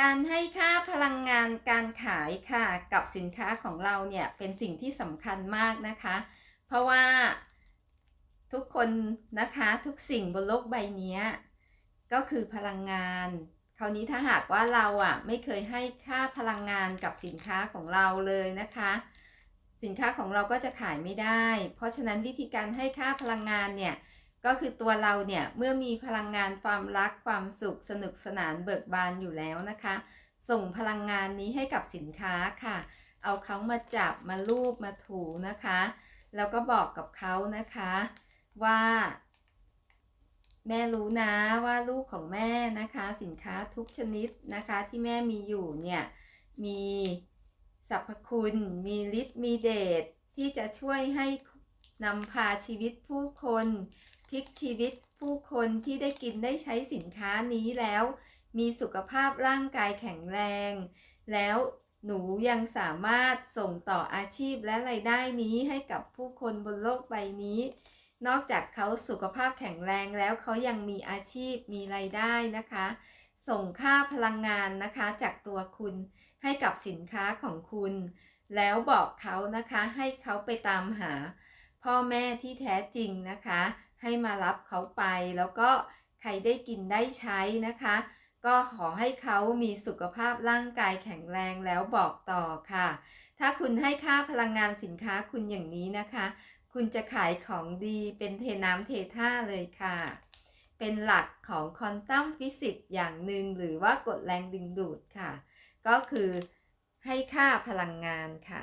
การให้ค่าพลังงานการขายค่ะกับสินค้าของเราเนี่ยเป็นสิ่งที่สำคัญมากนะคะ เพราะว่าทุกคนนะคะทุกสิ่งบนโลกใบนี้ก็คือพลังงาน คราวนี้ถ้าหากว่าเราอะไม่เคยให้ค่าพลังงานกับสินค้าของเราเลยนะคะ สินค้าของเราก็จะขายไม่ได้ เพราะฉะนั้นวิธีการให้ค่าพลังงานเนี่ย ก็คือตัวเราเนี่ยเมื่อมีพลังงานความรักความสุขสนุกสนานเบิกบานอยู่แล้วนะคะ ส่งพลังงานนี้ให้กับสินค้าค่ะ เอาเขามาจับมาลูบมาถูนะคะ แล้วก็บอกกับเขานะคะ ว่า แม่รู้นะว่าลูกของแม่นะคะ สินค้าทุกชนิดนะคะ ที่แม่มีอยู่เนี่ยมีสรรพคุณมีฤทธิ์มีเดชที่จะช่วยให้นำพาชีวิตผู้คน พลิกชีวิตผู้คนที่ได้กินได้ใช้สินค้านี้แล้ว มีสุขภาพร่างกายแข็งแรง แล้วหนูยังสามารถส่งต่ออาชีพและรายได้นี้ให้กับผู้คนบนโลกใบนี้ นอกจากเขาสุขภาพแข็งแรงแล้วเขายังมีอาชีพมีรายได้นะคะ ส่งค่าพลังงานนะคะจากตัวคุณให้กับสินค้าของคุณ แล้วบอกเขานะคะให้เขาไปตามหา พ่อแม่ที่แท้จริงนะคะ ให้มารับเขาไป แล้วก็ใครได้กินได้ใช้นะคะ ก็ขอให้เขามีสุขภาพร่างกายแข็งแรงแล้วบอกต่อค่ะ ถ้าคุณให้ค่าพลังงานสินค้าคุณอย่างนี้นะคะ คุณจะขายของดีเป็นเทน้ำเทท่าเลยค่ะ เป็นหลักของคอนตัมฟิสิกส์อย่างหนึ่งหรือว่ากฎแรงดึงดูดค่ะ ก็คือให้ค่าพลังงานค่ะ